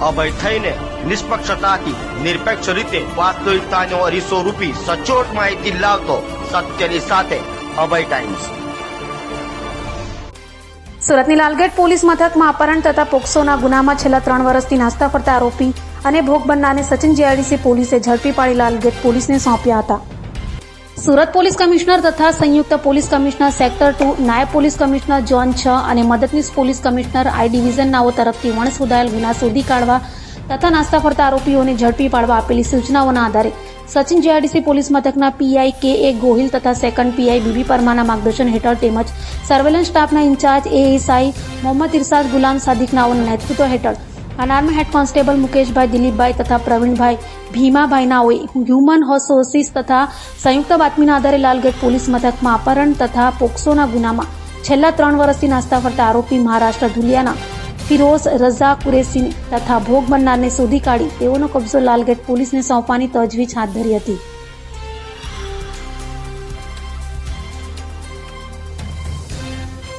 અભય થઈને નિષ્પક્ષતાથી, નિરપેક્ષ રીતે વાસ્તવિકતાનો અરીસો રૂપી સચોટ માહિતી લાવતો સત્યની સાથે અભય ટાઈમ્સ. સુરતની લાલગેટ પોલીસ મથકમાં અપહરણ તથા પોક્સોના ગુનામાં છેલ્લા ત્રણ વર્ષથી નાસ્તા ફરતા આરોપી અને ભોગ બનનારને સચિન જીઆઈડીસી પોલીસે ઝડપી પાડી લાલગેટ પોલીસને સોંપ્યા હતા. સુરત પોલીસ કમિશનર તથા સંયુક્ત પોલીસ કમિશનર સેક્ટર ટુ, નાયબ પોલીસ કમિશનર ઝોન છ અને મદદનીશ પોલીસ કમિશનર આઈ ડિવિઝન નાઓ તરફથી વણસોદાયેલ ગુના શોધી કાઢવા તથા નાસ્તા ફરતા આરોપીઓને ઝડપી પાડવા આપેલી સૂચનાઓના આધારે સચિન જીઆરડીસી પોલીસ મથકના પીઆઈ કે એ ગોહિલ તથા સેકન્ડ પીઆઈ બીબી પરમાના માર્ગદર્શન હેઠળ તેમજ સર્વેલન્સ સ્ટાફના ઇન્ચાર્જ એએસઆઈ મોહમ્મદ ઇરશાદ ગુલામ સાદિકનાઓના નેતૃત્વ હેઠળ અનાર્મ હેડ કોન્સ્ટેબલ મુકેશભાઈ, દિલીપભાઈ તથા પ્રવીણભાઈ ભીમાભાઈ નાઓએ હ્યુમન સોર્સિસ તથા સંયુક્ત બાતમીના આધારે લાલગેટ પોલીસ મથકમાં અપહરણ તથા પોક્સોના ગુનામાં છેલ્લા ત્રણ વર્ષથી નાસ્તા ફરતા આરોપી મહારાષ્ટ્ર ધુલિયાના ફિરોઝ રઝા કુરેશીને તથા ભોગ બનનારને શોધી કાઢી તેઓનો કબજો લાલગેટ પોલીસને સોંપવાની તજવીજ હાથ ધરી હતી.